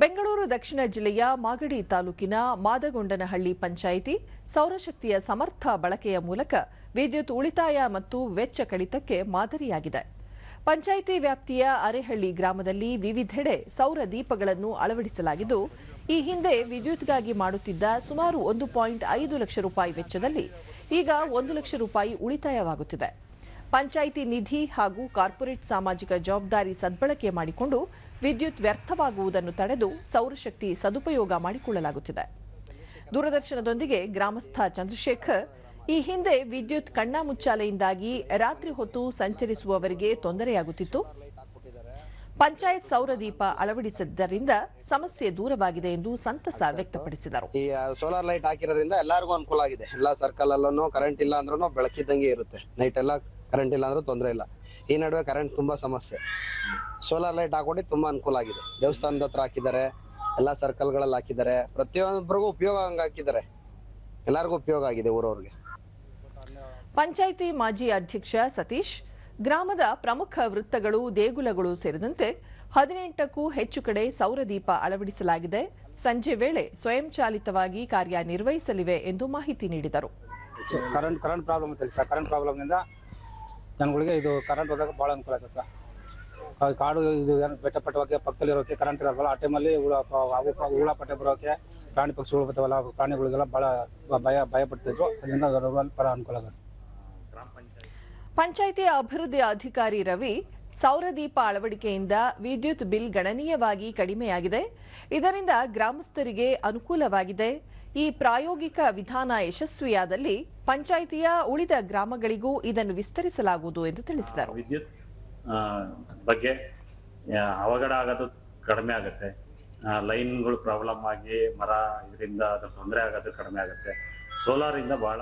ಬೆಂಗಳೂರು ದಕ್ಷಿಣ ಜಿಲ್ಲೆಯ ಮಾಗಡಿ ತಾಲೂಕಿನ ಮಾದಗೊಂಡನಹಳ್ಳಿ ಪಂಚಾಯಿತಿ ಸೌರಶಕ್ತಿಯ ಸಮರ್ಥ ಬಳಕೆಯ ಮೂಲಕ ವಿದ್ಯುತ್ ಉಳಿತಾಯ ಮತ್ತು ವೆಚ್ಚ ಕಡಿತಕ್ಕೆ ಮಾದರಿಯಾಗಿದೆ. ಪಂಚಾಯಿತಿ ವ್ಯಾಪ್ತಿಯ ಅರೆಹಳ್ಳಿ ಗ್ರಾಮದಲ್ಲಿ ವಿವಿಧೆಡೆ ಸೌರ ದೀಪಗಳನ್ನು ಅಳವಡಿಸಲಾಗಿದ್ದು, ಈ ಹಿಂದೆ ವಿದ್ಯುತ್ಗಾಗಿ ಮಾಡುತ್ತಿದ್ದ ಸುಮಾರು ಒಂದು ಪಾಯಿಂಟ್ ಐದು ಲಕ್ಷ ರೂಪಾಯಿ ವೆಚ್ಚದಲ್ಲಿ ಈಗ ಒಂದು ಲಕ್ಷ ರೂಪಾಯಿ ಉಳಿತಾಯವಾಗುತ್ತಿದೆ. ಪಂಚಾಯಿತಿ ನಿಧಿ ಹಾಗೂ ಕಾರ್ಪೊರೇಟ್ ಸಾಮಾಜಿಕ ಜವಾಬ್ದಾರಿ ಸದ್ಬಳಕೆ ಮಾಡಿಕೊಂಡು ವಿದ್ಯುತ್ ವ್ಯರ್ಥವಾಗುವುದನ್ನು ತಡೆದು ಸೌರಶಕ್ತಿ ಸದುಪಯೋಗ ಮಾಡಿಕೊಳ್ಳಲಾಗುತ್ತಿದೆ. ದೂರದರ್ಶನದೊಂದಿಗೆ ಗ್ರಾಮಸ್ಥ ಚಂದ್ರಶೇಖರ್, ಈ ಹಿಂದೆ ವಿದ್ಯುತ್ ಕಣ್ಣಾಮುಚ್ಚಾಲೆಯಿಂದಾಗಿ ರಾತ್ರಿ ಹೊತ್ತು ಸಂಚರಿಸುವವರಿಗೆ ತೊಂದರೆಯಾಗುತ್ತಿತ್ತು. ಪಂಚಾಯತ್ ಸೌರದೀಪ ಅಳವಡಿಸಿದ್ದರಿಂದ ಸಮಸ್ಯೆ ದೂರವಾಗಿದೆ ಎಂದು ಸಂತಸ ವ್ಯಕ್ತಪಡಿಸಿದರು. ಈ ಸೋಲಾರ್ ಲೈಟ್ ಹಾಕಿರೋದ್ರಿಂದ ಎಲ್ಲರಿಗೂ ಅನುಕೂಲ ಆಗಿದೆ. ಎಲ್ಲಾ ಸರ್ಕಲ್ ಅಲ್ಲೂ ಕರೆಂಟ್ ಇಲ್ಲ ಅಂದ್ರೂ ಬೆಳಕಿದ್ದಂಗೆ ಇರುತ್ತೆ. ನೈಟ್ ಎಲ್ಲ ಕರೆಂಟ್ ಇಲ್ಲ ಅಂದ್ರೆ ತೊಂದರೆ ಇಲ್ಲ. ಈ ನಡುವೆ ಕರೆಂಟ್ ತುಂಬಾ ಸಮಸ್ಯೆ. ಸೋಲಾರ್ ಲೈಟ್ ಹಾಕೊಂಡು ತುಂಬಾ ಅನುಕೂಲ ಆಗಿದೆ. ದೇವಸ್ಥಾನದ ಹತ್ರ ಹಾಕಿದ್ದಾರೆ ಎಲ್ಲಾ ಸರ್ಕಲ್ಗಳಲ್ಲಿ ಹಾಕಿದ್ದಾರೆ. ಪ್ರತಿಯೊಬ್ಬರಿಗೂ ಉಪಯೋಗ ಹಂಗ ಹಾಕಿದ್ದಾರೆ. ಎಲ್ಲರಿಗೂ ಉಪಯೋಗ ಆಗಿದೆ ಊರವ್ರಿಗೆ. ಪಂಚಾಯಿತಿ ಮಾಜಿ ಅಧ್ಯಕ್ಷ ಸತೀಶ್ ಗ್ರಾಮದ ಪ್ರಮುಖ ವೃತ್ತಗಳು ದೇಗುಲಗಳು ಸೇರಿದಂತೆ ಹದಿನೆಂಟಕ್ಕೂ ಹೆಚ್ಚು ಕಡೆ ಸೌರ ದೀಪ ಅಳವಡಿಸಲಾಗಿದೆ. ಸಂಜೆ ವೇಳೆ ಸ್ವಯಂಚಾಲಿತವಾಗಿ ಕಾರ್ಯನಿರ್ವಹಿಸಲಿವೆ ಎಂದು ಮಾಹಿತಿ ನೀಡಿದರು. ಕರೆಂಟ್ ಕರೆಂಟ್ ಪ್ರಾಬ್ಲಮ್ ಕರೆಂಟ್ ಪ್ರಾಬ್ಲಮ್ನಿಂದ ಜನಗಳಿಗೆ ಇದು ಕರೆಂಟ್ ಹೋದಾಗ ಭಾಳ ಅನುಕೂಲ ಆಗುತ್ತೆ ಕಾಡು ಇದು ಏನು ಬೆಟ್ಟ ಪಟ್ಟವಾಗಿ ಪಕ್ಕದಲ್ಲಿರೋಕೆ ಕರೆಂಟ್ ಇರೋಲ್ಲ ಆ ಟೈಮಲ್ಲಿ ಹುಳ ಹುಳ ಪಟ್ಟೆ ಬರೋಕೆ ಪ್ರಾಣಿ ಪಕ್ಷಿಗಳು ಬರ್ತಾವಲ್ಲ ಪ್ರಾಣಿಗಳಿಗೆಲ್ಲ ಭಾಳ ಭಯ ಭಯ ಪಡ್ತಿದ್ರು. ಅದರಿಂದ ಭಾಳ ಅನುಕೂಲ ಆಗುತ್ತೆ ಪಂಚಾಯಿತಿ ಅಭಿವೃದ್ಧಿ ಅಧಿಕಾರಿ ರವಿ, ಸೌರದೀಪ ಅಳವಡಿಕೆಯಿಂದ ವಿದ್ಯುತ್ ಬಿಲ್ ಗಣನೀಯವಾಗಿ ಕಡಿಮೆಯಾಗಿದೆ. ಇದರಿಂದ ಗ್ರಾಮಸ್ಥರಿಗೆ ಅನುಕೂಲವಾಗಿದೆ. ಈ ಪ್ರಾಯೋಗಿಕ ವಿಧಾನ ಯಶಸ್ವಿಯಾದಲ್ಲಿ ಪಂಚಾಯಿತಿಯ ಉಳಿದ ಗ್ರಾಮಗಳಿಗೂ ಇದನ್ನು ವಿಸ್ತರಿಸಲಾಗುವುದು ಎಂದು ತಿಳಿಸಿದರು. ವಿದ್ಯುತ್ ಬಗ್ಗೆ ಅವಘಡ ಆಗೋದು ಕಡಿಮೆ ಆಗುತ್ತೆ. ಲೈನ್ಗಳು ಪ್ರಾಬ್ಲಮ್ ಆಗಿ ಮರ ಇದರಿಂದ ತೊಂದರೆ ಆಗೋದು ಕಡಿಮೆ ಆಗುತ್ತೆ. ಸೋಲಾರ್ ಇಂದ ಬಹಳ